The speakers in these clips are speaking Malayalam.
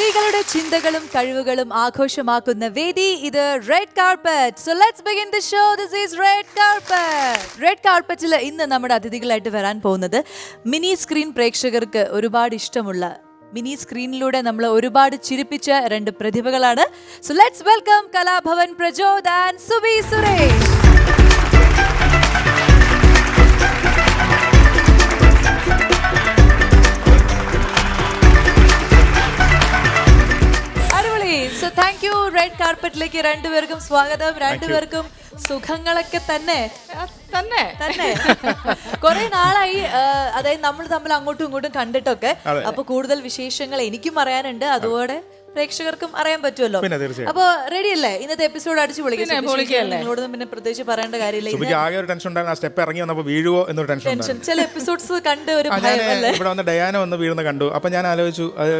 സ്ത്രീകളുടെ ചിന്തകളും കഴിവുകളും ആഘോഷമാക്കുന്ന വേദി ഇത് red carpet so let's begin the show this is red carpet red കാർപ്പറ്റിൽ ഇന്ന് നമ്മുടെ അതിഥികളായിട്ട് വരാൻ പോകുന്നത് മിനി സ്ക്രീൻ പ്രേക്ഷകർക്ക് ഒരുപാട് ഇഷ്ടമുള്ള മിനി സ്ക്രീനിലൂടെ നമ്മൾ ഒരുപാട് ചിരിപ്പിച്ച രണ്ട് പ്രതിഭകളാണ്. So let's welcome Kalabhavan Prajod and Subi Suresh red കാർപ്പറ്റിലേക്ക് രണ്ടുപേർക്കും സ്വാഗതം. രണ്ടുപേർക്കും സുഖങ്ങളൊക്കെ തന്നെ? തന്നെ. തന്നെ. കുറെ നാളായി അതായത് നമ്മൾ തമ്മിൽ അങ്ങോട്ടും ഇങ്ങോട്ടും കണ്ടിട്ടൊക്കെ. അപ്പൊ കൂടുതൽ വിശേഷങ്ങൾ എനിക്കും അറിയാനുണ്ട്. അതുപോലെ പ്രേക്ഷകർക്കും അറിയാൻ പറ്റുമല്ലോ. പിന്നെ തീർച്ചയായും. അപ്പൊ റെഡി അല്ലേ ഇന്നത്തെ എപ്പിസോഡ് അടിച്ചു? നിങ്ങളോടൊന്നും പിന്നെ പ്രത്യേകിച്ച് പറയേണ്ട കാര്യമില്ല. സുബിക്ക് ആകെ ഒരു ടെൻഷൻ ഉണ്ടായിരുന്നു. ആ സ്റ്റെപ്പ് ഇറങ്ങി വന്നപ്പോൾ വീഴുവോ എന്നൊരു ടെൻഷൻ ടെൻഷൻ ഉണ്ടായിരുന്നു. ചില എപ്പിസോഡ്സ് കണ്ട് ഒരു ആ, ഞാൻ ഭയം അല്ലേ? ഇവിടെ വന്ന് ഡയാന വന്ന് വീഴുന്ന കണ്ടു. അപ്പൊ ഞാൻ ആലോചിച്ചു അത്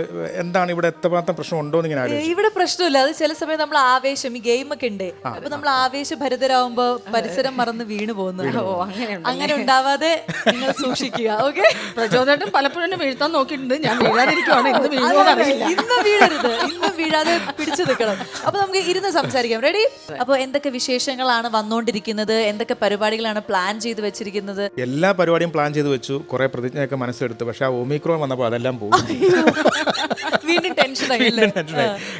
എന്താണ് ഇവിടെ എത്രമാത്രം പ്രശ്നം ഉണ്ടോ എന്ന് ഇങ്ങനെ ആലോചിച്ചു. ഇവിടെ പ്രശ്നമില്ല. അത് ചില സമയം നമ്മൾ ആവേശം ഈ ഗെയിം ഒക്കെ ഉണ്ട്. അപ്പൊ നമ്മൾ ആവേശഭരിതരാകുമ്പോ പരിസരം മറന്ന് വീണു പോകുന്നു. അങ്ങനെ ഉണ്ടാവാതെ നിങ്ങൾ സൂക്ഷിക്കുക ഓക്കെ പ്രചോദനം പലപ്പോഴും എന്നെ വീഴ്ത്താൻ നോക്കിയിട്ടുണ്ട്. ഞാൻ വീഴാതിരിക്കുവാണ്. എന്ത് വീഴുമോന്ന് അറിയില്ല. ഇന്ന് വീഴരുത്. ഇന്ന് വീഴാതെ പിടിച്ചു നിൽക്കണം. അപ്പൊ നമുക്ക് ഇരുന്ന് സംസാരിക്കാം. റെഡി അപ്പൊ എന്തൊക്കെ വിശേഷങ്ങളാണ് വന്നുകൊണ്ടിരിക്കുന്നത് എന്തൊക്കെ പരിപാടികളാണ് പ്ലാൻ ചെയ്ത് വെച്ചിരിക്കുന്നത്? എല്ലാ പരിപാടിയും പ്ലാൻ ചെയ്ത് വെച്ചു. കുറെ പ്രതിജ്ഞയൊക്കെ മനസ്സിലെടുത്തു പക്ഷെ ആ ഒമിക്രോൺ വന്നപ്പോൾ അതെല്ലാം പോകും വീണ്ടും ടെൻഷനായി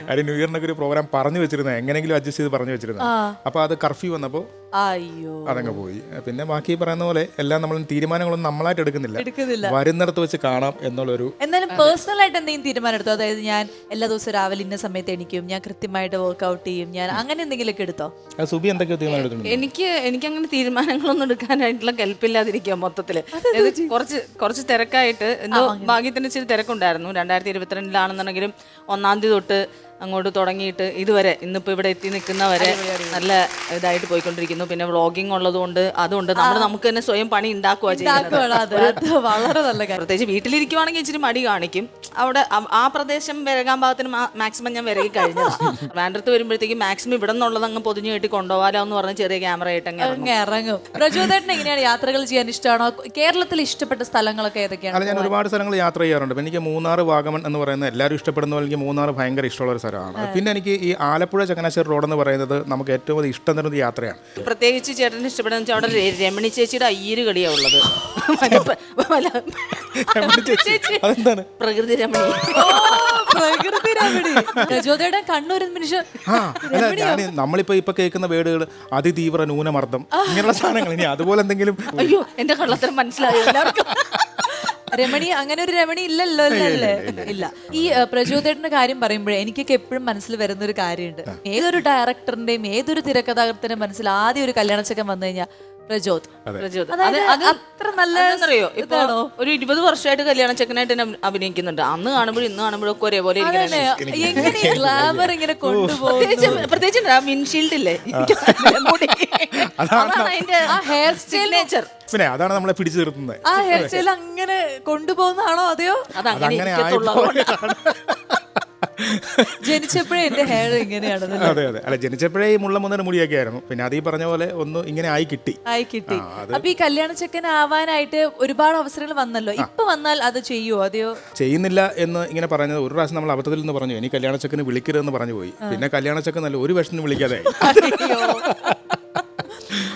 കാര്യം ന്യൂ ഇയറിനൊക്കെ ഒരു പ്രോഗ്രാം പറഞ്ഞു വെച്ചിരുന്നത്. എങ്ങനെയെങ്കിലും അഡ്ജസ്റ്റ് ചെയ്ത് പറഞ്ഞു വെച്ചിരുന്നത്. അപ്പൊ അത് കർഫ്യൂ വന്നപ്പോൾ അയ്യോ. അതങ്ങ് പോയി. പിന്നെ ബാക്കി പറയുന്ന പോലെ എല്ലാം നമ്മൾ തീരുമാനങ്ങളൊന്നും നമ്മളായിട്ട് എടുക്കുന്നില്ല. എടുക്കുന്നില്ല. വരുന്നിടത്ത് വെച്ച് കാണാം എന്നുള്ളൊരു എന്നാലും പേഴ്സണൽ ആയിട്ട് എന്തെങ്കിലും തീരുമാനം എടുത്തു? അതായത് ഞാൻ എല്ലാ ദിവസവും രാവിലെ ഇന്ന സമയത്ത് എണീക്കും ഞാൻ കൃത്യമായിട്ട് വർക്ക്ഔട്ട് ചെയ്യും ഞാൻ അങ്ങനെ എന്തെങ്കിലുമൊക്കെ എടുത്തോ? ആ സുബി എന്തൊക്കെ എനിക്ക് എനിക്ക് അങ്ങനെ തീരുമാനങ്ങളൊന്നും എടുക്കാനായിട്ടുള്ള കെൽപ്പില്ലാതിരിക്കുക മൊത്തത്തിൽ. കുറച്ച് കുറച്ച് തിരക്കായിട്ട് എന്തോ ഭാഗ്യത്തിന് ഇച്ചിരി തിരക്കുണ്ടായിരുന്നു. രണ്ടായിരത്തി ഇരുപത്തിരണ്ടിലാണെന്നുണ്ടെങ്കിലും ഒന്നാം തീയതി തൊട്ട് അങ്ങോട്ട് തുടങ്ങിയിട്ട് ഇതുവരെ ഇന്നിപ്പോൾ ഇവിടെ എത്തി നിൽക്കുന്നവരെ നല്ല ഇതായിട്ട് പോയിക്കൊണ്ടിരിക്കുന്നു. പിന്നെ വ്ളോഗിങ് ഉള്ളതുകൊണ്ട് അതുകൊണ്ട് നമ്മൾ നമുക്ക് തന്നെ സ്വയം പണി ഉണ്ടാക്കുക വളരെ നല്ല പ്രത്യേകിച്ച് വീട്ടിലിരിക്കുവാണെങ്കിൽ ഇച്ചിരി മടി കാണിക്കും. അവിടെ ആ- പ്രദേശം വിരകാൻ ഭാഗത്തിന് മാക്സിമം ഞാൻ വിരകി കഴിഞ്ഞതാണ് വേണ്ടത്ത് വരുമ്പോഴത്തേക്ക് മാക്സിമം ഇവിടെ നിന്നുള്ളത് അങ്ങ് പൊതിഞ്ഞു കെട്ടി കൊണ്ടുപോകാലോ എന്ന് പറഞ്ഞ് ചെറിയ ക്യാമറ ആയിട്ട് അങ്ങ് ഇറങ്ങും. എങ്ങനെയാണ് യാത്രകൾ ചെയ്യാൻ ഇഷ്ടമാണോ? കേരളത്തിൽ ഇഷ്ടപ്പെട്ട സ്ഥലങ്ങളൊക്കെ ഏതൊക്കെയാണ്? ഞാൻ ഒരുപാട് സ്ഥലങ്ങൾ യാത്ര ചെയ്യാറുണ്ട്. എനിക്ക് മൂന്നാർ വാഗമൺ എന്ന് പറയുന്ന എല്ലാവരും ഇഷ്ടപ്പെടുന്ന പോലെ എനിക്ക് മൂന്നാർ ഭയങ്കര ഇഷ്ടമുള്ള ഒരു സ്ഥലമാണ് പിന്നെ എനിക്ക് ഈ ആലപ്പുഴ ചങ്ങനാശ്ശേരി റോഡ് എന്ന് പറയുന്നത് നമുക്ക് ഏറ്റവും അധികം ഇഷ്ടം തരുന്ന യാത്രയാണ്. പ്രത്യേകിച്ച് ചേട്ടന് ഇഷ്ടപ്പെടുന്ന വെച്ചാൽ അവിടെ രമണി ചേച്ചിയുടെ അയ്യര് കളിയാ ഉള്ളത്. അതെന്താണ്? പ്രകൃതി രമണി. പ്രകൃതി രമണി. കണ്ണൂർ നമ്മളിപ്പോ ഇപ്പൊ കേൾക്കുന്ന വേടുകൾ അതിതീവ്ര ന്യൂനമർദ്ദം ഇങ്ങനെയുള്ള സാധനങ്ങൾ ഇനി അതുപോലെ എന്തെങ്കിലും അയ്യോ എന്റെ കള്ളത്തരം മനസ്സിലായോ എല്ലാവർക്കും? രമണി അങ്ങനെ ഒരു രമണി ഇല്ലല്ലോ അല്ലേ? ഇല്ല ഈ പ്രചോദേട്ടന്റെ കാര്യം പറയുമ്പോഴേ എനിക്കൊക്കെ എപ്പോഴും മനസ്സിൽ വരുന്ന ഒരു കാര്യമുണ്ട് ഏതൊരു ഡയറക്ടറിന്റെയും ഏതൊരു തിരക്കഥാകൃത്തിന്റെ മനസ്സിൽ ആദ്യം ഒരു കല്യാണച്ചക്കൻ വന്നു കഴിഞ്ഞാൽ പ്രചോദ് പ്രചോദനം. അത് അത് അത്ര നല്ല അതെന്നറിയോ ഇപ്പൊ ഒരു ഇരുപത് വർഷമായിട്ട് കല്യാണ ചെക്കനായിട്ട് തന്നെ അഭിനയിക്കുന്നുണ്ട്. അന്ന് കാണുമ്പോഴും ഇന്ന് കാണുമ്പോഴും ഒക്കെ ഒരേപോലെ ഗ്ലാമർ ഇങ്ങനെ കൊണ്ടുപോകും പ്രത്യേകിച്ച് വിൻഷീൽഡ് ഇല്ലേ? അതാണ് അതിന്റെ ആ ഹെയർ സ്റ്റൈൽ നേച്ചർ പിന്നെ അതാണ് നമ്മളെ പിടിച്ചു നിർത്തുന്നത്. ആ ഹെയർ സ്റ്റൈൽ അങ്ങനെ കൊണ്ടുപോകുന്നതാണോ? അതെയോ? അതങ്ങനെ ജനിച്ചപ്പോഴേ എന്റെ ഹെയർ അതെ അതെ. അല്ല ജനിച്ചപ്പോഴേ ഈ മുള്ള മുന്നേ മുടിയൊക്കെ ആയിരുന്നു പിന്നെ അത് ഈ പറഞ്ഞ പോലെ ഒന്ന് ഇങ്ങനെ ആയി കിട്ടി. ആയി കിട്ടി. അപ്പൊ ഈ കല്യാണ ചെക്കൻ ആവാനായിട്ട് ഒരുപാട് അവസരങ്ങൾ വന്നല്ലോ. ഇപ്പൊ വന്നാൽ അത് ചെയ്യുവോ? അതെയോ? ചെയ്യുന്നില്ല എന്ന് ഇങ്ങനെ പറഞ്ഞത് ഒരു പ്രാവശ്യം നമ്മൾ അബദ്ധത്തിൽ നിന്ന് പറഞ്ഞു. ഇനി കല്യാണ ചെക്കന് വിളിക്കരുതെന്ന് പറഞ്ഞു പോയി. പിന്നെ കല്യാണ ചെക്കൻ നല്ല ഒരു വർഷം വിളിക്കാതെ.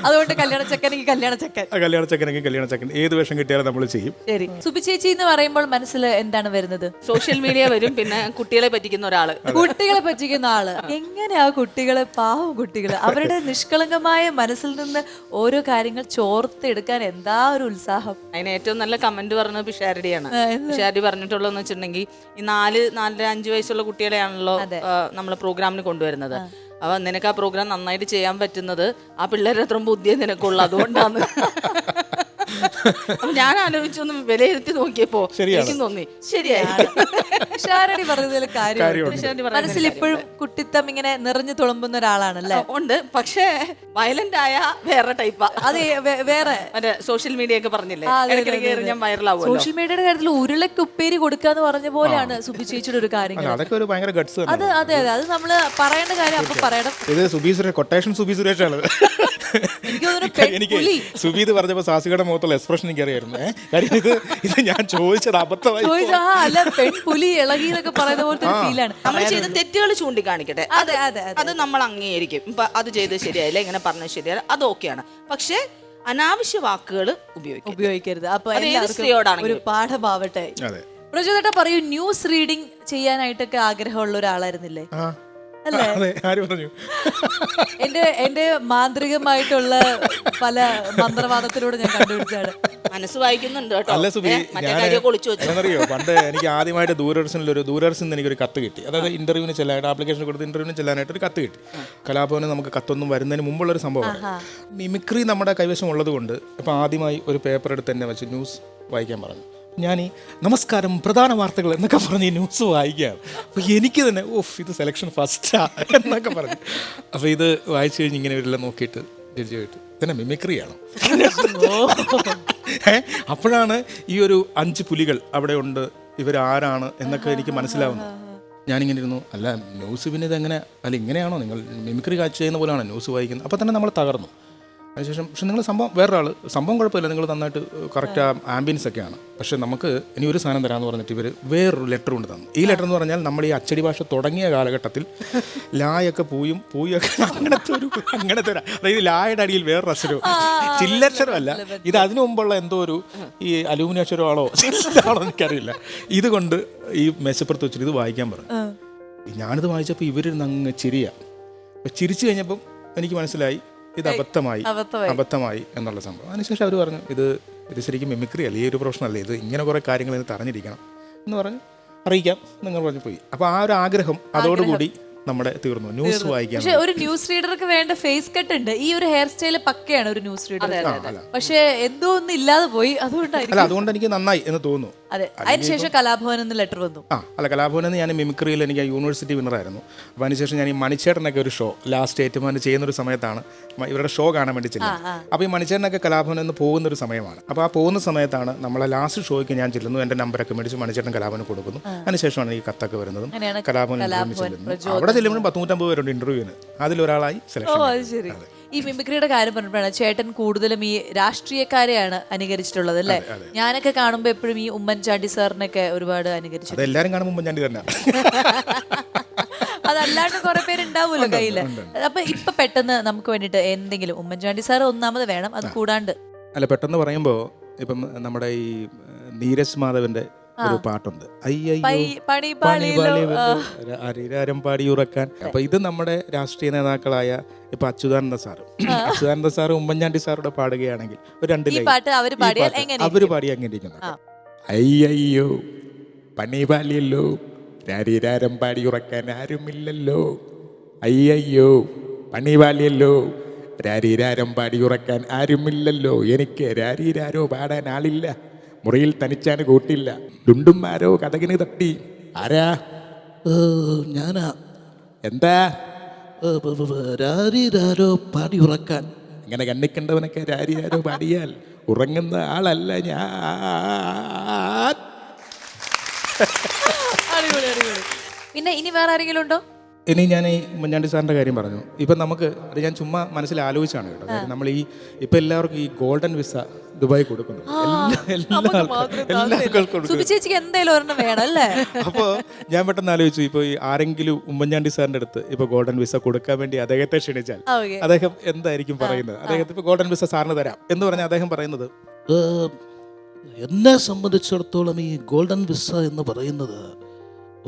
അതുകൊണ്ട് കല്യാണ ചെക്കനെങ്കിൽ കല്യാണ ചെക്കൻ കല്യാണ ചെക്കനെങ്കിൽ കല്യാണ ചെക്കൻ ഏത് വേഷം കിട്ടിയാലും നമ്മൾ ചെയ്യും. ശരി. സുബി ചേച്ചി എന്ന് പറയുമ്പോൾ മനസ്സിൽ എന്താണ് വരുന്നത്? സോഷ്യൽ മീഡിയ വരും പിന്നെ കുട്ടികളെ പറ്റിക്കുന്ന ഒരാൾ. കുട്ടികളെ പറ്റിക്കുന്ന ആൾ. എങ്ങനെയാ കുട്ടികളെ? പാവം കുട്ടികൾ. അവരുടെ നിഷ്കളങ്കമായ മനസ്സിൽ നിന്ന് ഓരോ കാര്യങ്ങൾ ചോർത്തെടുക്കാൻ എന്താ ഒരു ഉത്സാഹം? അതിന് ഏറ്റവും നല്ല കമന്റ് പറഞ്ഞത് പിഷാരടിയാണ്. പിഷാരടി പറഞ്ഞിട്ടുള്ളതെന്ന് വെച്ചിട്ടുണ്ടെങ്കിൽ ഈ നാല് നാലര അഞ്ച് വയസ്സുള്ള കുട്ടികളെയാണല്ലോ നമ്മൾ പ്രോഗ്രാമിന് കൊണ്ടുവരുന്നത്. അപ്പൊ നിനക്ക് ആ പ്രോഗ്രാം നന്നായിട്ട് ചെയ്യാൻ പറ്റുന്നത് ആ പിള്ളേരുടെ അത്ര ബുദ്ധിയെ നിനക്കുള്ളൂ. അതുകൊണ്ടാണ് അപ്പൊ ഞാൻ ആലോചിച്ചൊന്ന് വിലയിരുത്തി നോക്കിയപ്പോ എനിക്കും തോന്നി. ശരിയായി. ഷാരടി പറഞ്ഞതിൽ കാര്യം പിഷാരടി പറഞ്ഞതിൽ മനസ്സിൽ ഇപ്പോഴും കുട്ടിത്തം ഇങ്ങനെ നിറഞ്ഞു തുളുമ്പുന്ന ഒരാളാണല്ലേ? ഉണ്ട്. പക്ഷേ വയലന്റ് ആയ വേറെ ടൈപ്പാ അത് വേ- വേറെ. മറ്റേ സോഷ്യൽ മീഡിയ ഒക്കെ പറഞ്ഞില്ലേ? ആ, അതെ, അതെ, ഇടയ്ക്കിടയ്ക്ക് അതെ, കയറി ഞാൻ വൈറലാവുമല്ലോ സോഷ്യൽ മീഡിയയുടെ കാര്യത്തിൽ ഉരുളക്ക് ഉപ്പേരി കൊടുക്കാന്ന് പറഞ്ഞ പോലെയാണ് സുബി ചേച്ചിയുടെ ഒരു കാര്യം അല്ല അതൊക്കെ ഒരു ഭയങ്കര ഗട്സ് അത് അതെ അതെ. അത് നമ്മൾ പറയേണ്ട കാര്യം അപ്പൊ പറയണം. ഇത് സുബി സുരേഷ് കൊട്ടേഷൻ സുബി സുരേഷാണ് എനിക്ക് സുബീത് പറഞ്ഞപ്പോൾ സാസികയുടെ മുഖത്തുള്ള എക്സ്പ്രഷൻ എനിക്ക് അറിയായിരുന്നു. കാര്യം ഇത് ഇത് ഞാൻ ചോദിച്ചത് അബദ്ധമായി ചോദിച്ചാ ആ, അല്ല പെൺപുലി ഇളകി എന്നൊക്കെ പറയുന്ന പോലത്തെ ഒരു ഫീലാണ് നമ്മൾ ചെയ്ത തെറ്റുകൾ ചൂണ്ടിക്കാണിക്കട്ടെ. അതെ അതെ അതെ അത്. നമ്മൾ അംഗീകരിക്കും. ഇപ്പൊ അത് ചെയ്ത് ശരിയായില്ല ഇങ്ങനെ പറഞ്ഞത് ശരിയായില്ല അത് ഓക്കെയാണ്. പക്ഷേ അനാവശ്യ വാക്കുകൾ ഉപയോഗിക്കും ഉപയോഗിക്കരുത്. അപ്പൊ എല്ലാവർക്കും ഒരു പാഠമാവട്ടെ. പ്രചോദേട്ട പറയൂ ന്യൂസ് റീഡിംഗ് ചെയ്യാനായിട്ടൊക്കെ ആഗ്രഹമുള്ള ഒരാളായിരുന്നില്ലേ? അതെ ആര് പറഞ്ഞു? എന്റെ എന്റെ മാന്ത്രികമായിട്ടുള്ള പല മന്ത്രവാദത്തിലൂടെ ഞാൻ കണ്ടുപിടിച്ചാണ് മനസ്സ് വായിക്കുന്നുണ്ട് കേട്ടോ. അല്ല സുബി ഏ, മറ്റേ ഞാൻ കാര്യമൊക്കെ ഒളിച്ചു വെച്ചു. എന്നറിയോ പണ്ട് എനിക്ക് ആദ്യമായിട്ട് ദൂരദർശനിൽ ഒരു ദൂരദർശനിൽ നിന്ന് എനിക്കൊരു കത്ത് കിട്ടി. അതായത് ഇന്റർവ്യൂവിന് ചെല്ലാനായിട്ട് ആപ്ലിക്കേഷൻ കൊടുത്ത് ഇന്റർവ്യൂവിന് ചെല്ലാനായിട്ട് ഒരു കത്ത് കിട്ടി. കലാഭവന് നമുക്ക് കത്തൊന്നും വരുന്നതിന് മുമ്പുള്ള ഒരു സംഭവമാണ് മിമിക്രി നമ്മുടെ കൈവശം ഉള്ളത് കൊണ്ട് ഇപ്പൊ ആദ്യമായി ഒരു പേപ്പർ എടുത്ത് തന്നെ വെച്ച് ന്യൂസ് വായിക്കാൻ പറഞ്ഞു. ഞാൻ ഈ നമസ്കാരം പ്രധാന വാർത്തകൾ എന്നൊക്കെ പറഞ്ഞ് ഈ ന്യൂസ് വായിക്കുകയാണ്. അപ്പോൾ എനിക്ക് തന്നെ ഓഫ് ഇത് സെലക്ഷൻ ഫസ്റ്റാ എന്നൊക്കെ പറഞ്ഞു. അപ്പോൾ ഇത് വായിച്ചു കഴിഞ്ഞ് ഇങ്ങനെ ഇവരെല്ലാം നോക്കിയിട്ട് ജഡ്ജി തന്നെ മിമിക്രിയാണ്? അപ്പോഴാണ് ഈ ഒരു അഞ്ച് പുലികൾ അവിടെ ഉണ്ട് ഇവരാരാണ് എന്നൊക്കെ എനിക്ക് മനസ്സിലാവുന്നത്. ഞാനിങ്ങനെ ഇരുന്നു അല്ല ന്യൂസ് പിന്നെ ഇതെങ്ങനെ അല്ല ഇങ്ങനെയാണോ നിങ്ങൾ മിമിക്രി കാഴ്ച ചെയ്യുന്ന പോലെയാണോ ന്യൂസ് വായിക്കുന്നത്? അപ്പോൾ തന്നെ നമ്മൾ തകർന്നു. അതിനുശേഷം പക്ഷെ നിങ്ങൾ സംഭവം വേറൊരാൾ സംഭവം കുഴപ്പമില്ല നിങ്ങൾ നന്നായിട്ട് കറക്റ്റ് ആംബിയൻസ് ഒക്കെയാണ്. പക്ഷേ നമുക്ക് ഇനി ഒരു സാധനം തരാമെന്ന് പറഞ്ഞിട്ട് ഇവർ വേറൊരു ലെറ്റർ കൊണ്ട് തന്നു. ഈ ലെറ്റർ എന്ന് പറഞ്ഞാൽ നമ്മൾ ഈ അച്ചടി ഭാഷ തുടങ്ങിയ കാലഘട്ടത്തിൽ ലായൊക്കെ പൂയും പൂയൊക്കെ അങ്ങനത്തെ ഒരു അങ്ങനത്തെ ഒരു അതായത് ലായുടെ അടിയിൽ വേറൊരു അക്ഷരവും. ചില്ലക്ഷരമല്ല. ഇത് അതിനു മുമ്പുള്ള എന്തോ ഒരു ഈ അലൂമിനിയം അക്ഷരമാണോ ചില്ലാണോ എനിക്കറിയില്ല. ഇതുകൊണ്ട് ഈ മെച്ചപ്പുറത്ത് വെച്ചിട്ട് ഇത് വായിക്കാൻ പറഞ്ഞു. ഞാനിത് വായിച്ചപ്പോൾ ഇവരിരുന്ന് അങ്ങ് ചിരിയാണ് ചിരിച്ചു കഴിഞ്ഞപ്പം എനിക്ക് മനസ്സിലായി ഇത് അബദ്ധമായി അബദ്ധമായി. എന്നുള്ള സംഭവം. അതിനുശേഷം അവർ പറഞ്ഞു ഇത് ഇത് ശരിക്കും മിമിക്രി അല്ല? ഈ ഒരു പ്രൊഫഷൻ അല്ലേ ഇത് ഇങ്ങനെ കുറേ കാര്യങ്ങൾ ഇതിന് തറഞ്ഞിരിക്കണം എന്ന് പറഞ്ഞ് അറിയിക്കാം നിങ്ങൾ പറഞ്ഞു പോയി. അപ്പോൾ ആ ഒരു ആഗ്രഹം അതോടുകൂടി നമ്മുടെ തീർന്നു. ന്യൂസ് വായിക്കാൻ പക്ഷെ ഒരു ന്യൂസ് റീഡർക്ക് വേണ്ട ഫേസ് കട്ട് ഉണ്ട്. ഈ ഒരു ഹെയർ സ്റ്റൈൽ പക്കയാണ് ഒരു ന്യൂസ് റീഡർ പക്ഷെ എന്തോ ഒന്നും ഇല്ലാതെ പോയി. അതുകൊണ്ടായിരിക്കും അല്ല അതുകൊണ്ട് എനിക്ക് നന്നായി എന്ന് തോന്നുന്നു. അതെ. അതിനുശേഷം കലാഭവൻ എന്ന് ലെറ്റർ വന്നു. ആ അല്ല കലാഭവനിൽ നിന്ന് ഞാൻ മിമിക്രിയിൽ എനിക്ക് യൂണിവേഴ്സിറ്റി വിന്നറായിരുന്നു അപ്പോൾ അതിനുശേഷം ഞാൻ ഈ മണിച്ചേട്ടനൊക്കെ ഒരു ഷോ ലാസ്റ്റ് ഏറ്റുമാൻ ചെയ്യുന്ന ഒരു സമയത്താണ് ഇവരുടെ ഷോ കാണാൻ വേണ്ടി ചെല്ലുന്നത്. അപ്പോൾ ഈ മണിച്ചേട്ടനൊക്കെ കലാഭവനിൽ നിന്ന് പോകുന്ന ഒരു സമയമാണ്. അപ്പോൾ ആ പോകുന്ന സമയത്താണ് നമ്മളെ ലാസ്റ്റ് ഷോയ്ക്ക് ഞാൻ ചെല്ലുന്നു. എന്റെ നമ്പറൊക്കെ മേടിച്ച് മണിച്ചേട്ടൻ കലാഭവന് കൊടുക്കുന്നു. അതിനുശേഷമാണ് ഈ കത്തൊക്കെ വരുന്നതും കലാഭവൻ ചെല്ലുന്നത്. അവിടെ ചെല്ലുമ്പോഴും പത്തുനൂറ്റമ്പത് പേരുണ്ട് ഇന്റർവ്യൂവിന് അതിലൊരാളായി സെലക്ഷൻ ഈ മിമിക്രിയുടെ കാര്യം പറഞ്ഞപ്പോഴാണ് ചേട്ടൻ കൂടുതലും ഈ രാഷ്ട്രീയക്കാരെയാണ് അനുകരിച്ചിട്ടുള്ളത് അല്ലേ? ഞാനൊക്കെ കാണുമ്പോൾ എപ്പോഴും ഈ ഉമ്മൻചാണ്ടി സാറിനൊക്കെ ഒരുപാട് അനുകരിച്ചു എല്ലാരും കാണുമ്പോൾ ഉമ്മൻചാണ്ടി തന്നെ. അതല്ലാണ്ട് കുറെ പേരുണ്ടാവുമല്ലോ കയ്യിൽ. അപ്പൊ ഇപ്പൊ പെട്ടെന്ന് നമുക്ക് വേണ്ടിട്ട് എന്തെങ്കിലും ഉമ്മൻചാണ്ടി സാർ ഒന്നാമത് വേണം അത് കൂടാണ്ട്. അല്ല പെട്ടെന്ന് പറയുമ്പോൾ ഇപ്പം നമ്മുടെ ഈ നീരജ് മാധവന്റെ ഒരു പാട്ടുണ്ട്. അരിരാരം പാടി ഉറക്കാൻ അപ്പൊ ഇത് നമ്മുടെ രാഷ്ട്രീയ നേതാക്കളായ ഇപ്പൊ അച്യുതാനന്ദ സാറ്. അച്യുതാനന്ദ സാറ് ഉമ്മൻചാണ്ടി സാറോട് പാടുകയാണെങ്കിൽ ഒരു രണ്ട് അവർ പാടി അങ്ങനെ ഇരിക്കുന്നത് അയ്യോ പണി പാലിയല്ലോ രാരിരാരം പാടിയുറക്കാൻ ആരുമില്ലല്ലോ. അയ്യോ പണി പാലിയല്ലോ രാരിരാരം പാടിയുറക്കാൻ ആരുമില്ലല്ലോ. എനിക്ക് രാരിരാരോ പാടാൻ ആളില്ല. മുറിയിൽ തനിച്ചാന് കൂട്ടില്ല. ഡുണ്ടുമാരോ കഥകിന് തട്ടി. ആരാ? ഞാനാ. എന്താ? രാരിരാരോ പാടി ഉറക്കാൻ. ഇങ്ങനെ കണ്ണിക്കണ്ടവനൊക്കെ രാരിരാരോ പാടിയാൽ ഉറങ്ങുന്ന ആളല്ല ഞാൻ. പിന്നെ ഇനി വേറെ ആരെങ്കിലും ഉണ്ടോ? ഇനി ഞാൻ ഈ മുഞ്ഞാണ്ടി സാറിന്റെ കാര്യം പറഞ്ഞു. ഇപ്പം നമുക്ക് അത് ഞാൻ ചുമ്മാ മനസ്സിൽ ആലോചിച്ചാണ് കേട്ടോ. കാര്യം നമ്മൾ ഈ ഇപ്പം എല്ലാവർക്കും ഈ ഗോൾഡൻ വിസ ദുബായി കൊടുക്കുന്നു. അപ്പോൾ ഞാൻ പെട്ടെന്ന് ആലോചിച്ചു ഇപ്പോൾ ഈ ആരെങ്കിലും ഉമ്മൻചാണ്ടി സാറിന്റെ അടുത്ത് ഇപ്പോൾ ഗോൾഡൻ വിസ കൊടുക്കാൻ വേണ്ടി അദ്ദേഹത്തെ ക്ഷണിച്ചാൽ അദ്ദേഹം എന്തായിരിക്കും പറയുന്നത്? അദ്ദേഹത്തിന് ഇപ്പോൾ ഗോൾഡൻ വിസ സാറിന് തരാം എന്ന് പറഞ്ഞാൽ അദ്ദേഹം പറയുന്നത്? എന്നെ സംബന്ധിച്ചിടത്തോളം ഈ ഗോൾഡൻ വിസ എന്ന് പറയുന്നത്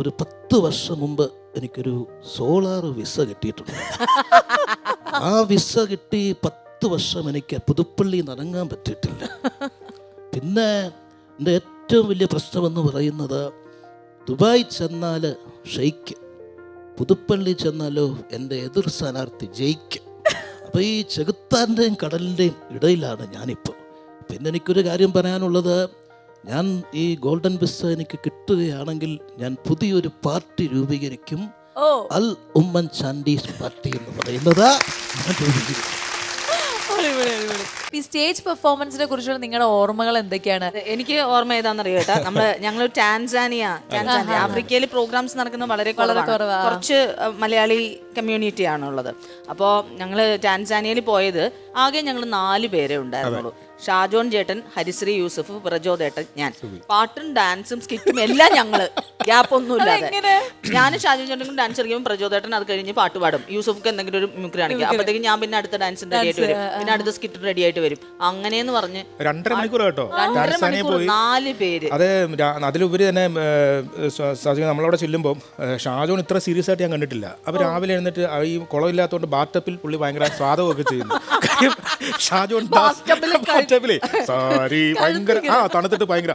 ഒരു പത്ത് വർഷം മുമ്പ് എനിക്കൊരു സോളാർ വിസ കിട്ടിയിട്ടുണ്ട്. ആ വിസ കിട്ടി പത്ത് വർഷം എനിക്ക് പുതുപ്പള്ളി നനങ്ങാൻ പറ്റിയിട്ടില്ല. പിന്നെ എന്റെ ഏറ്റവും വലിയ പ്രശ്നമെന്ന് പറയുന്നത് ദുബായ് ചെന്നാൽ ഷെയ്ക്ക്. പുതുപ്പള്ളി ചെന്നാലോ എന്റെ എതിർ സ്ഥാനാർത്ഥി ജയിക്ക്. അപ്പോൾ ഈ ചെകുത്താന്റെയും കടലിന്റെയും ഇടയിലാണ് ഞാനിപ്പോൾ. പിന്നെ എനിക്കൊരു കാര്യം പറയാനുള്ളത് ഞാൻ ഈ ഗോൾഡൻ വിസ എനിക്ക് കിട്ടുകയാണെങ്കിൽ ഞാൻ പുതിയൊരു പാർട്ടി രൂപീകരിക്കും. ഓ. അൽ ഉമ്മൻ ചാണ്ടി പാർട്ടി എന്ന് പറയുന്നത് ഈ സ്റ്റേജ് പെർഫോമൻസിനെ കുറിച്ചുള്ള നിങ്ങളുടെ ഓർമ്മകൾ എന്തൊക്കെയാണ്? എനിക്ക് ഓർമ്മ ഏതാണെന്നറിയോ കേട്ടാ നമ്മൾ ഞങ്ങൾ ടാൻസാനിയ ടാൻസാനിയ. ആഫ്രിക്കയിൽ പ്രോഗ്രാംസ് നടക്കുന്നത് വളരെ കുറവാണ്. കുറവാ. കുറച്ച് മലയാളി കമ്മ്യൂണിറ്റി ആണുള്ളത്. അപ്പോൾ ഞങ്ങൾ ടാൻസാനിയയിൽ പോയത് ആകെ ഞങ്ങൾ നാല് പേരെ ഉണ്ടായിരുന്നുള്ളൂ. ഷാജോൺ ചേട്ടൻ ഹരിശ്രീ യൂസഫ് പ്രജോദേട്ടൻ ഞാൻ. പാട്ടും ഡാൻസും സ്കിറ്റും എല്ലാം ഞങ്ങൾ. ഗ്യാപ്പ് ഒന്നുമില്ലാതെ ഞാൻ ഷാജോൺ ചേട്ടനും ഡാൻസ് കളിക്കുമ്പോൾ പ്രജോദേട്ടൻ അത് കഴിഞ്ഞ് പാട്ട് പാടും. യൂസഫ്ക്ക് എന്തെങ്കിലും ഒരു മിമിക്രി ആണെങ്കിൽ അപ്പോഴത്തേക്ക് ഞാൻ പിന്നെ അടുത്ത ഡാൻസ് റെഡിയായിട്ട് വരും. പിന്നെ അടുത്ത സ്കിറ്റ് റെഡി ആയിട്ട് വരും. അങ്ങനെയെന്ന് പറഞ്ഞ് രണ്ടര മണിക്കൂർ കേട്ടോ. രണ്ടര മണിക്കൂർ പോയി. നാല് പേര്. അത് അതിലുപരി തന്നെ നമ്മളവിടെ ചെല്ലുമ്പോൾ ഷാജോൺ ഇത്ര സീരിയസ് ആയിട്ട് ഞാൻ കണ്ടിട്ടില്ല. അപ്പൊ രാവിലെ എഴുന്നിട്ട് ഈ കുളമില്ലാത്തതുകൊണ്ട് ബാത്തപ്പിൽ പുള്ളി ഭയങ്കര സ്വാദമൊക്കെ ചെയ്യുന്നു. ഷാജോൺ ബാത്തപ്പിലേ സാരി ഭയങ്കര ആ തണുത്തിട്ട് ഭയങ്കര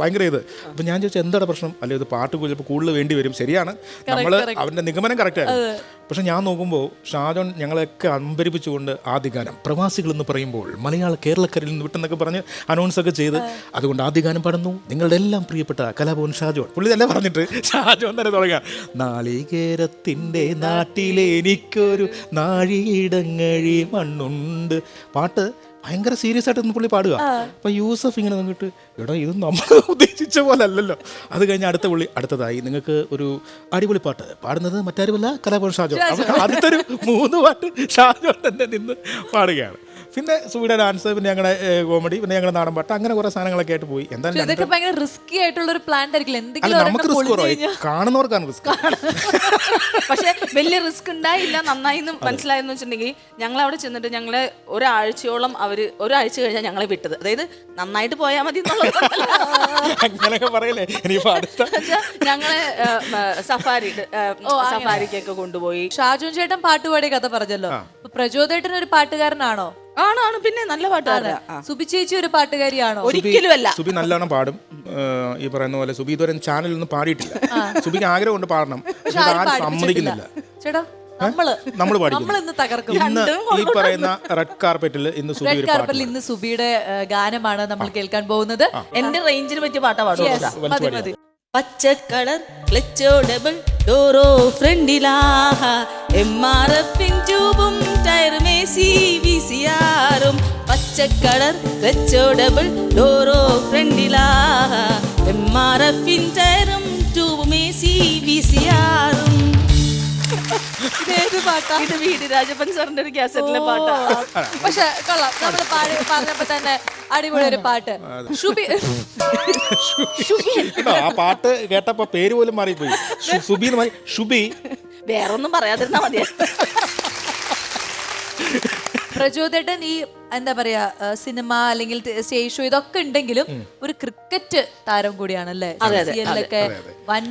ഭയങ്കര ഇത്. അപ്പൊ ഞാൻ ചോദിച്ചാൽ എന്താണ് പ്രശ്നം? അല്ലെ ഇത് പാട്ട് ചിലപ്പോൾ കൂടുതൽ വേണ്ടി വരും ശരിയാണ് നമ്മൾ അവന്റെ നിഗമനം കറക്റ്റ് ആയിരുന്നു. പക്ഷെ ഞാൻ നോക്കുമ്പോൾ ഷാജോൺ ഞങ്ങളെയൊക്കെ അമ്പരിപ്പിച്ചുകൊണ്ട് ആദ്യഗാനം പ്രവാസികളെന്ന് പ്രവാസികൾ എന്ന് പറയുമ്പോൾ മലയാള കേരളക്കരയിൽ നിന്ന് വിട്ടെന്നൊക്കെ പറഞ്ഞ് അനൗൺസൊക്കെ ചെയ്ത് അതുകൊണ്ട് ആദ്യഗാനം പാടുന്നു. നിങ്ങളുടെ എല്ലാം പ്രിയപ്പെട്ട കലാഭവൻ ഷാജോൺ. പുള്ളി തന്നെ പറഞ്ഞിട്ട് ഷാജോൺ തന്നെ തുടങ്ങുക. നാളികേരത്തിന്റെ നാട്ടിലെനിക്കൊരു നാഴിയിടങ്ങഴി മണ്ണുണ്ട്. പാട്ട് ഭയങ്കര സീരിയസ് ആയിട്ട് ഇന്ന് പുള്ളി പാടുക. അപ്പൊ യൂസഫ് ഇങ്ങനെ നിന്നിട്ട് എടാ ഇത് നമ്മൾ ഉദ്ദേശിച്ച പോലെ അല്ലല്ലോ അത് കഴിഞ്ഞ് അടുത്ത പുള്ളി അടുത്തതായി നിങ്ങൾക്ക് ഒരു അടിപൊളി പാട്ട്. പാടുന്നത് മറ്റാരുമല്ല കലാഭവൻ ഷാജോ. അടുത്തൊരു മൂന്ന് പാട്ട് ഷാജോ തന്നെ നിന്ന് പാടുകയാണ്. പിന്നെ സുവിയുടെ ഡാൻസ് പിന്നെ ഞങ്ങളുടെ കോമഡി പിന്നെ ഞങ്ങളുടെ നാടൻ പാട്ട് അങ്ങനെ കുറെ സാധനങ്ങളൊക്കെ ആയിട്ട് പോയി. എന്തായാലും ഇതൊക്കെ ഭയങ്കര റിസ്കി ആയിട്ടുള്ള ഒരു പ്ലാൻ ആയിരിക്കില്ല? അല്ല എന്തെങ്കിലും നമുക്ക് റിസ്ക് കുറവായി കാണുന്നവർക്കാണ് റിസ്ക് പക്ഷെ വലിയ റിസ്ക് ഉണ്ടായില്ല നന്നായി എന്ന് മനസ്സിലായെന്ന് വെച്ചിട്ടുണ്ടെങ്കിൽ ഞങ്ങൾ അവിടെ ചെന്നിട്ട് ഞങ്ങളെ ഒരാഴ്ചയോളം അവർ ഒരാഴ്ച കഴിഞ്ഞാൽ ഞങ്ങളെ വിട്ടത്. അതായത് നന്നായിട്ട് പോയാൽ മതി ഞങ്ങൾ അങ്ങനെയൊക്കെ പറയല്ലേ? ഇനിയിപ്പോ അടുത്ത ഞങ്ങളെ സഫാരി സഫാരിക്കൊക്കെ കൊണ്ടുപോയി. ഷാജുൻ ചേട്ടൻ പാട്ടുപാടിയ കഥ പറഞ്ഞല്ലോ. പ്രചോദേട്ടൻ ഒരു പാട്ടുകാരനാണോ? ആണ് ആണ്? പിന്നെ നല്ല പാട്ടാണ് സുബി ചേച്ചി ഒരു പാട്ടുകാരിയാണോ? ഒരിക്കലും അല്ല സുബി നല്ലോണം പാടും. ഈ പറയുന്ന പോലെ സുബി ഇതുവരെ ചാനലിൽ ഒന്നും പാടിയിട്ടില്ല. സുബിക്ക് ആഗ്രഹമുണ്ട് പാടണം. പക്ഷെ ആരും. സമ്മതിക്കുന്നില്ല. ചേട്ടാ നമ്മൾ നമ്മൾ ഇന്ന് ഈ പറയുന്ന റെഡ് കാർപ്പറ്റിൽ ഇന്ന് സുബി റെഡ് ഒരു പാട്ട് കാർപ്പറ്റിൽ ഇന്ന് സുബിയുടെ ഗാനമാണ് നമ്മൾ കേൾക്കാൻ പോകുന്നത്. എന്റെ റേഞ്ചിന് പറ്റിയ പാട്ടാ പാടുക. മതി മതി. പച്ചക്കളർ ക്ലച്ചോ ഡബിൾ ഡോറോ ഫ്രണ്ടിലാഹ. എം ആർ എഫിൻ ട്യൂബും ടയറും എ സി വി സി ആറും പച്ചക്കളർ ക്ലച്ചോ ഡബിൾ ഡോറോ ഫ്രണ്ടിലാഹ. എം ആർ എഫിൻ ടയറും ട്യൂബും സി വി സി ആറും ഇതേത് പാട്ടാ? ഇത് വീട് രാജപ്പൻ സാറിന്റെ ഒരു കാസറ്റിലെ പാട്ടാ. പക്ഷെ കൊള്ളാം. നമ്മൾ പറഞ്ഞപ്പോ തന്നെ അടിപൊളി ഒരു പാട്ട്. ഷുബി കേട്ടോ ആ പാട്ട് കേട്ടപ്പോ പേര് പോലും മാറിപ്പോയി. ഷു- സുബി എന്ന് മാറി ഷുബി. വേറൊന്നും പറയാതിരുന്നാ മതിയാ പ്രചോദേട്ടൻ ഈ എന്താ പറയാ സിനിമ അല്ലെങ്കിൽ സ്റ്റേജ് ഷോ ഇതൊക്കെ ഉണ്ടെങ്കിലും ഒരു ക്രിക്കറ്റ് താരം കൂടിയാണല്ലേ? ഒക്കെ വൻ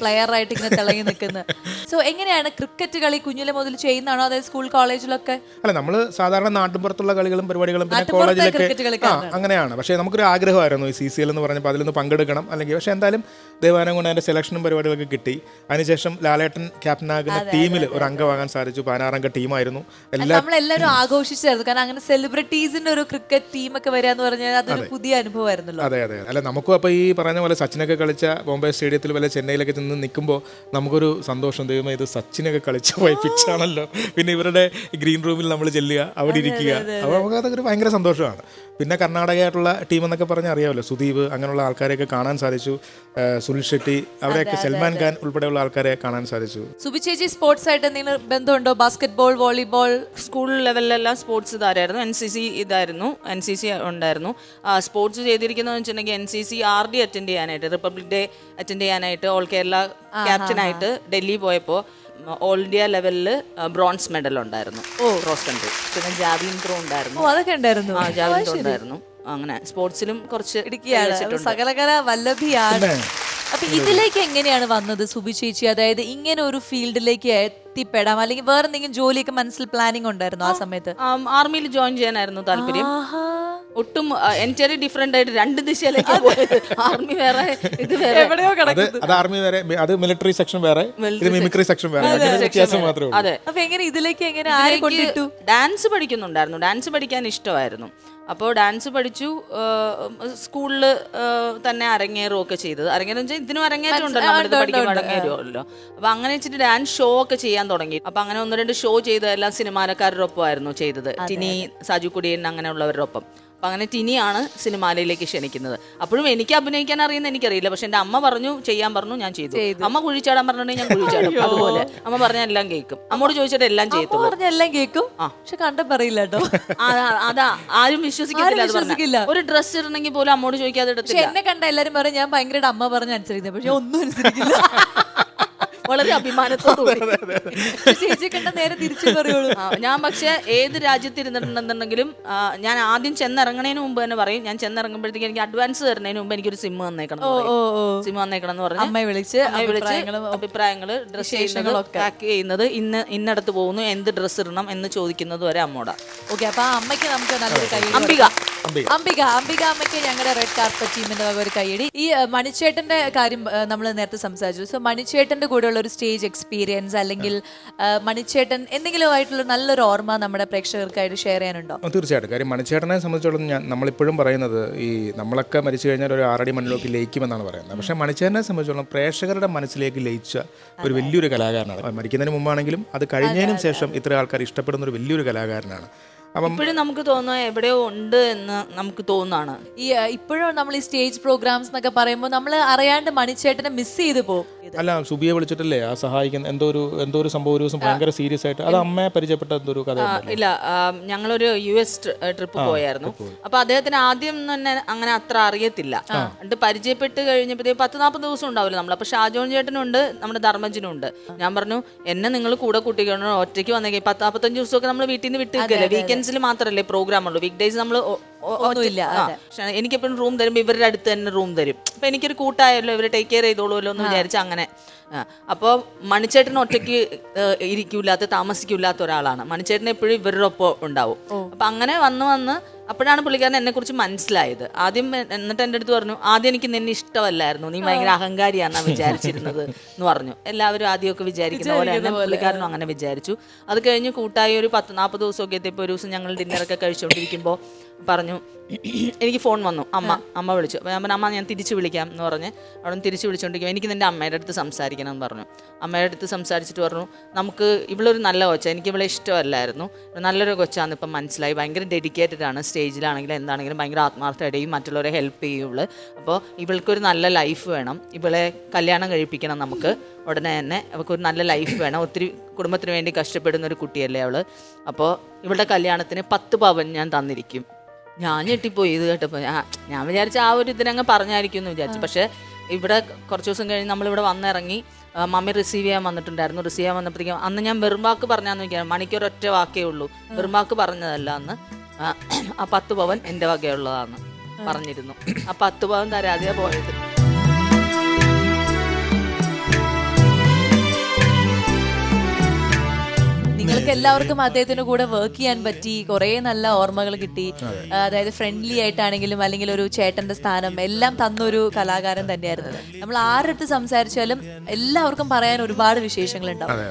പ്ലെയർ ആയിട്ട് ഇങ്ങനെ തിളങ്ങി നിൽക്കുന്നത് സോ എങ്ങനെയാണ് ക്രിക്കറ്റ് കളി കുഞ്ഞിലെ മുതൽ ചെയ്യുന്നതാണോ അതായത് സ്കൂൾ കോളേജിലൊക്കെ? അല്ല നമ്മൾ സാധാരണ നാട്ടിൻപുറത്തുള്ള കളികളും പരിപാടികളും പിന്നെ കോളേജിലൊക്കെ അങ്ങനെയാണ്. പക്ഷേ നമുക്കൊരു ആഗ്രഹമായിരുന്നു ഈ സി സി എൽ എന്ന് പറഞ്ഞപ്പോൾ അതിലൊന്ന് പങ്കെടുക്കണം. അല്ലെങ്കിൽ പക്ഷേ എന്തായാലും ദേവാനം കൊണ്ട് അതിന്റെ സെലക്ഷനും പരിപാടികളൊക്കെ കിട്ടി. അതിനുശേഷം ലാലേട്ടൻ ക്യാപ്റ്റൻ ആകുന്ന ടീമിൽ ഒരു അംഗമാകാൻ സാധിച്ചു. പതിനാറംഗ ടീമായിരുന്നു എല്ലാം ആഘോഷിച്ചായിരുന്നു കാരണം അങ്ങനെ സെലിബ്രിറ്റീസിന്റെ ഒരു ക്രിക്കറ്റ് ടീമൊക്കെ വരിക എന്ന് പറഞ്ഞാൽ അതൊരു പുതിയ അനുഭവമായിരുന്നല്ലോ. അതെ അതെ അല്ല നമുക്കും അപ്പോൾ ഈ പറഞ്ഞ പോലെ സച്ചിനൊക്കെ കളിച്ച ബോംബെ സ്റ്റേഡിയത്തിൽ വല്ല ചെന്നൈയിലൊക്കെ ചെന്ന് നിൽക്കുമ്പോൾ നമുക്കൊരു സന്തോഷം. ദൈവം ഇത് സച്ചിനൊക്കെ കളിച്ച പോയി പിച്ചാണല്ലോ പിന്നെ ഇവരുടെ ഗ്രീൻ റൂമിൽ നമ്മൾ ചെല്ലുക അവിടെ ഇരിക്കുക. അപ്പോൾ നമുക്ക് അതൊക്കെ ഭയങ്കര സന്തോഷമാണ്. പിന്നെ കർണാടകയായിട്ടുള്ള ടീം എന്നൊക്കെ പറഞ്ഞാൽ അറിയാമല്ലോ. സുദീപ് അങ്ങനെയുള്ള ആൾക്കാരെയൊക്കെ കാണാൻ സാധിച്ചു. സുനിൽ ഷെട്ടി അവരെയൊക്കെ സൽമാൻ ഖാൻ ഉൾപ്പെടെയുള്ള ആൾക്കാരെ കാണാൻ സാധിച്ചു. സുബിചേജി സ്പോർട്സ് ആയിട്ട് എന്തെങ്കിലും ബന്ധമുണ്ടോ? ബാസ്കറ്റ്ബോൾ വോളിബോൾ സ്കൂൾ ലെവലിലെല്ലാം സ്പോർട്സ് ഇതായിരുന്നു എൻ സി സി ഇതായിരുന്നു. എൻ സി സി ഉണ്ടായിരുന്നു. സ്പോർട്സ് ചെയ്തിരിക്കുന്നതെന്ന് വെച്ചിട്ടുണ്ടെങ്കിൽ N C C R D attend ചെയ്യാനായിട്ട് റിപ്പബ്ലിക് ഡേ അറ്റൻഡ് ചെയ്യാനായിട്ട് ഓൾ കേരള ക്യാപ്റ്റനായിട്ട് ഡൽഹി പോയപ്പോൾ ഓൾ ഇന്ത്യ ലെവലിൽ ബ്രോൺസ് മെഡൽ ഉണ്ടായിരുന്നു. ഓ. ക്രോസ് കൺട്രി പിന്നെ ജാവലിൻ ത്രോ ഉണ്ടായിരുന്നു. ഓ അതൊക്കെ ഉണ്ടായിരുന്നു. ആ ജാവലിൻ ത്രോ ഉണ്ടായിരുന്നു. അങ്ങനെ സ്പോർട്സിലും കുറച്ച് ഇടുക്കിയാണ്. സകലകല വല്ലഭിയാണ്. അപ്പൊ ഇതിലേക്ക് എങ്ങനെയാണ് വന്നത് സുബി ചേച്ചി? അതായത് ഇങ്ങനെ ഒരു ഫീൽഡിലേക്ക് എത്തിപ്പെടാം. അല്ലെങ്കിൽ വേറെ എന്തെങ്കിലും ജോലിയൊക്കെ മനസ്സിൽ പ്ലാനിങ് ഉണ്ടായിരുന്നു ആ സമയത്ത്? ആർമിയിൽ ജോയിൻ ചെയ്യാനായിരുന്നു താല്പര്യം. ഒട്ടും എന്റയർലി ഡിഫറെന്റ് ആയിട്ട് രണ്ട് ദിശയിലേക്ക് പോയത്. ആർമി വേറെ ഇത് വേറെ. എവിടെയോ അത് അത് ആർമി വേറെ അത് മിലിറ്ററി സെക്ഷൻ വേറെ ഇത് മിമിക്രി സെക്ഷൻ വേറെ. വ്യത്യാസം മാത്രമേ ഉള്ളൂ. അതെ. അപ്പൊ എങ്ങനെ ഇതിലേക്ക് എങ്ങനെ ആരെ കൊണ്ടിട്ടു? ഡാൻസ് പഠിക്കുന്നുണ്ടായിരുന്നു. ഡാൻസ് പഠിക്കാൻ ഇഷ്ടമായിരുന്നു. അപ്പോൾ ഡാൻസ് പഠിച്ചു സ്കൂളിൽ തന്നെ അരങ്ങേറും ഒക്കെ ചെയ്തത്. അരങ്ങേറും വെച്ചാൽ ഇതിനും അരങ്ങേറ്റം ഉണ്ടല്ലോ നമ്മളിത് പഠിക്കുമ്പോൾ അരങ്ങേറുമല്ലോ അപ്പൊ അങ്ങനെ വെച്ചിട്ട് ഡാൻസ് ഷോ ഒക്കെ ചെയ്യാൻ തുടങ്ങി. അപ്പൊ അങ്ങനെ ഒന്ന് രണ്ട് ഷോ ചെയ്ത എല്ലാം സിനിമാനക്കാരുടെ ഒപ്പമായിരുന്നു ചെയ്തത്. ടിനി സാജു കുടിയൻ അങ്ങനെയുള്ളവരുടെ ഒപ്പം. അപ്പൊ അങ്ങനെ ടിനിയാണ് സിനിമാലയിലേക്ക് ക്ഷണിക്കുന്നത്. അപ്പോഴും എനിക്ക് അഭിനയിക്കാൻ അറിയുന്ന എനിക്കറിയില്ല. പക്ഷെ എന്റെ അമ്മ പറഞ്ഞു ചെയ്യാൻ പറഞ്ഞു ഞാൻ ചെയ്തു. അമ്മ കുഴിച്ചാടാൻ പറഞ്ഞിട്ടുണ്ടെങ്കിൽ ഞാൻ കുഴിച്ചാടും. അതുപോലെ. അമ്മ പറഞ്ഞാൽ എല്ലാം കേൾക്കും. അമ്മോട് ചോദിച്ചിട്ട് എല്ലാം ചെയ്തു പറഞ്ഞ എല്ലാം കേൾക്കും. പക്ഷെ കണ്ട പറയില്ല കേട്ടോ. അതാ. ആരും വിശ്വസിക്കത്തില്ല പറഞ്ഞാ. ഒരു ഡ്രസ്സ് ഇടണമെങ്കിൽ പോലും അമ്മോട് ചോദിക്കാതെ എന്നെ കണ്ട എല്ലാരും പറയും ഞാൻ ഭയങ്കര അമ്മ പറഞ്ഞ അനുസരിക്കുന്നത് പക്ഷെ ഒന്നും അനുസരിക്കില്ല. വളരെ അഭിമാനത്തോടെ. ചേച്ചി കണ്ട നേരെ തിരിച്ചു പറയുള്ളൂ. ഞാൻ പക്ഷെ ഏത് രാജ്യത്തിരുന്നിട്ടുണ്ടെന്നുണ്ടെങ്കിലും ഞാൻ ആദ്യം ചെന്നിറങ്ങണേന് മുമ്പ് തന്നെ പറയും. ഞാൻ ചെന്നിറങ്ങുമ്പോഴത്തേക്ക് എനിക്ക് അഡ്വാൻസ് തരുന്നതിന് മുമ്പ് എനിക്കൊരു സിം വന്നേക്കണം എന്ന് ഓ ഓ സിം വന്നേക്കണം എന്ന് പറഞ്ഞ് അമ്മയെ വിളിച്ച് വിളിച്ച് അഭിപ്രായങ്ങളും ഡ്രസ് പാക്ക് ചെയ്യുന്നത് ഇന്ന് ഇന്നടത്ത് പോകുന്നു എന്ത് ഡ്രസ്സ് ഇടണം എന്ന് ചോദിക്കുന്നത് വരെ അമ്മോടാ. ഓക്കെ അപ്പൊ ആ അമ്മയ്ക്ക് നമുക്ക് നല്ലൊരു കൈ അംബിക. അംബിക. അംബിക അമ്മയ്ക്ക് ഞങ്ങളുടെ റെഡ് കാർപ്പറ്റ് ടീമിന്റെ വക ഒരു കൈയടി ഈ മണിച്ചേട്ടന്റെ കാര്യം നമ്മൾ നേരത്തെ സംസാരിച്ചു. സോ മണിച്ചേട്ടന്റെ കൂടെയുള്ള ഒരു സ്റ്റേജ് എക്സ്പീരിയൻസ് അല്ലെങ്കിൽ മണിച്ചേട്ടൻ എന്തെങ്കിലും ആയിട്ടുള്ള നല്ലൊരു ഓർമ്മ നമ്മുടെ പ്രേക്ഷകർക്കായിട്ട് ഷെയർ ചെയ്യാനുണ്ടോ? തീർച്ചയായിട്ടും. കാര്യം മണിച്ചേട്ടനെ സംബന്ധിച്ചിടത്തോളം ഞാൻ നമ്മളിപ്പോഴും പറയുന്നത് ഈ നമ്മളൊക്കെ മരിച്ചു കഴിഞ്ഞാൽ ഒരു ആറടി മണ്ണിലേക്ക് ലയിക്കുമെന്നാണ് പറയുന്നത്. പക്ഷേ മണിച്ചേട്ടനെ സംബന്ധിച്ചിടത്തോളം പ്രേക്ഷകരുടെ മനസ്സിലേക്ക് ലയിച്ച ഒരു വലിയൊരു കലാകാരനാണ്. മരിക്കുന്നതിന് മുമ്പാണെങ്കിലും അത് കഴിഞ്ഞതിനും ശേഷം ഇത്ര ആൾക്കാർ ഇഷ്ടപ്പെടുന്ന ഒരു വലിയൊരു കലാകാരനാണ്. അപ്പം ഇപ്പോഴും നമുക്ക് തോന്നുന്നത് എവിടെയോ ഉണ്ട് എന്ന് നമുക്ക് തോന്നാണ് ഈ ഇപ്പോഴും നമ്മൾ ഈ സ്റ്റേജ് പ്രോഗ്രാംസ് എന്നൊക്കെ പറയുമ്പോൾ നമ്മൾ അറിയാണ്ട് മണിച്ചേട്ടനെ മിസ് ചെയ്തു പോകും. അല്ല സുബിയെ വിളിച്ചിട്ടല്ലേ? ആ സഹായിക്കുന്ന എന്തോ ഒരു എന്തോ ഒരു സംഭവം ഒരു ദിവസം ഭയങ്കര സീരിയസ് ആയിട്ട്. അത് അമ്മയെ പരിചയപ്പെട്ട എന്തോ ഒരു കഥ ഇല്ല ഞങ്ങളൊരു യു എസ് ട്രിപ്പ് പോയായിരുന്നു. അപ്പൊ അദ്ദേഹത്തിന് ആദ്യം തന്നെ അങ്ങനെ അത്ര അറിയത്തില്ല. എന്നിട്ട് പരിചയപ്പെട്ട് കഴിഞ്ഞപ്പോഴത്തേക്ക് പത്ത് നാൽപ്പത് ദിവസം ഉണ്ടാവില്ല നമ്മൾ അപ്പൊ ഷാജോൺ ചേട്ടനുണ്ട് നമ്മുടെ ധർമ്മജനും ഉണ്ട് ഞാൻ പറഞ്ഞു എന്നെ നിങ്ങൾ കൂടെ കൂട്ടിക്കണം? ഒറ്റയ്ക്ക് വന്നെങ്കിൽ പത്ത് നാൽപ്പത്തഞ്ച് ദിവസമൊക്കെ നമ്മൾ വീട്ടിൽ നിന്ന് വിട്ട് നിൽക്കല്ലേ വീക്കെൻഡ്സിൽ മാത്രമല്ലേ പ്രോഗ്രാം ഉള്ളൂ. വീക്ക് ഡേയ്സ് നമ്മൾ ഒന്നുമില്ല, എനിക്കെപ്പോഴും റൂം തരും ഇവരുടെ അടുത്ത് തന്നെ റൂം തരും. അപ്പൊ എനിക്കൊരു കൂട്ടായല്ലോ ഇവർ ടേക്ക് കെയർ ചെയ്തോളുമല്ലോ എന്ന് വിചാരിച്ച് അങ്ങനെ. അപ്പോൾ മണിച്ചേട്ടൻ ഒറ്റയ്ക്ക് ഇരിക്കൂലാത്ത താമസിക്കൂലാത്ത ഒരാളാണ്. മണിച്ചേട്ടൻ എപ്പോഴും ഇവരുടെ ഒപ്പം ഉണ്ടാവും. അപ്പൊ അങ്ങനെ വന്ന് വന്ന് അപ്പോഴാണ് പുള്ളിക്കാരൻ എന്നെ കുറിച്ച് മനസ്സിലായത്. ആദ്യം എന്നിട്ട് എന്റെ അടുത്ത് പറഞ്ഞു ആദ്യം എനിക്ക് നിന്നെ ഇഷ്ടമല്ലായിരുന്നു. നീ ഭയങ്കര അഹങ്കാരിയാന്നാ വിചാരിച്ചിരുന്നത്. എന്ന് പറഞ്ഞു. എല്ലാവരും ആദ്യമൊക്കെ വിചാരിക്കുന്ന പോലെ തന്നെ പുള്ളിക്കാരനും അങ്ങനെ വിചാരിച്ചു. അത് കഴിഞ്ഞ് കൂട്ടായി ഒരു പത്ത് നാൽപ്പത് ദിവസമൊക്കെ എത്തിയപ്പോൾ ഒരു ദിവസം ഞങ്ങൾ ഡിന്നറൊക്കെ കഴിച്ചുകൊണ്ടിരിക്കുമ്പോൾ പറഞ്ഞു എനിക്ക് ഫോൺ വന്നു. അമ്മ അമ്മ വിളിച്ചു. അപ്പോൾ ഞാൻ പറഞ്ഞു അമ്മ ഞാൻ തിരിച്ചു വിളിക്കാം എന്ന് പറഞ്ഞ്. അവിടെ തിരിച്ച് വിളിച്ചുകൊണ്ടിരിക്കും എനിക്ക് നിന്റെ അമ്മയുടെ അടുത്ത് സംസാരിക്കണം എന്ന് പറഞ്ഞു. അമ്മയുടെ അടുത്ത് സംസാരിച്ചിട്ട് പറഞ്ഞു നമുക്ക് ഇവളൊരു നല്ല കൊച്ച എനിക്ക് ഇവളെ ഇഷ്ടമല്ലായിരുന്നു. നല്ലൊരു കൊച്ചാന്ന് ഇപ്പം മനസ്സിലായി. ഭയങ്കര ഡെഡിക്കേറ്റഡ് ആണ് സ്റ്റേജിലാണെങ്കിലും എന്താണെങ്കിലും ഭയങ്കര ആത്മാർത്ഥമായിട്ടും മറ്റുള്ളവരെ ഹെൽപ്പ് ചെയ്യും ഇവൾ. അപ്പോൾ ഇവൾക്കൊരു നല്ല ലൈഫ് വേണം. ഇവളെ കല്യാണം കഴിപ്പിക്കണം നമുക്ക്. ഉടനെ തന്നെ അവൾക്കൊരു നല്ല ലൈഫ് വേണം. ഒത്തിരി കുടുംബത്തിന് വേണ്ടി കഷ്ടപ്പെടുന്ന ഒരു കുട്ടിയല്ലേ അവൾ. അപ്പോൾ ഇവളുടെ കല്യാണത്തിന് പത്ത് പവൻ ഞാൻ തന്നിരിക്കും. ഞാൻ ഞെട്ടിപ്പോയി ഇത് കേട്ടപ്പോൾ ഞാൻ ഞാൻ വിചാരിച്ച ആ ഒരു ഇതിനങ്ങ് പറഞ്ഞായിരിക്കും എന്ന് വിചാരിച്ചു. പക്ഷേ ഇവിടെ കുറച്ച് ദിവസം കഴിഞ്ഞ് നമ്മളിവിടെ വന്നിറങ്ങി മമ്മി റിസീവ് ചെയ്യാൻ വന്നിട്ടുണ്ടായിരുന്നു. റിസീവ് ചെയ്യാൻ വന്നപ്പോഴത്തേക്കും അന്ന് ഞാൻ വെറുമ്പാക്ക് പറഞ്ഞാന്ന് പറഞ്ഞാന്ന് മണിക്കൊരു മണിക്കൊരൊറ്റ വാക്കേ ഉള്ളൂ. വെറുമ്പാക്ക് പറഞ്ഞതല്ല അന്ന്. ആ, ആ പത്ത് പവൻ എന്റെ വകയുള്ളതാണ് പറഞ്ഞിരുന്നു. ആ പത്ത് പവൻ തരാതെ പോയത്. നിങ്ങൾക്ക് എല്ലാവർക്കും അദ്ദേഹത്തിന്റെ കൂടെ വർക്ക് ചെയ്യാൻ പറ്റി. കുറെ നല്ല ഓർമ്മകൾ കിട്ടി. അതായത് ഫ്രണ്ട്ലി ആയിട്ടാണെങ്കിലും അല്ലെങ്കിൽ ഒരു ചേട്ടന്റെ സ്ഥാനം എല്ലാം തന്നൊരു കലാകാരൻ തന്നെയായിരുന്നു. നമ്മൾ ആരുടെ അടുത്ത് സംസാരിച്ചാലും എല്ലാവർക്കും പറയാൻ ഒരുപാട് വിശേഷങ്ങൾ ഉണ്ടാവും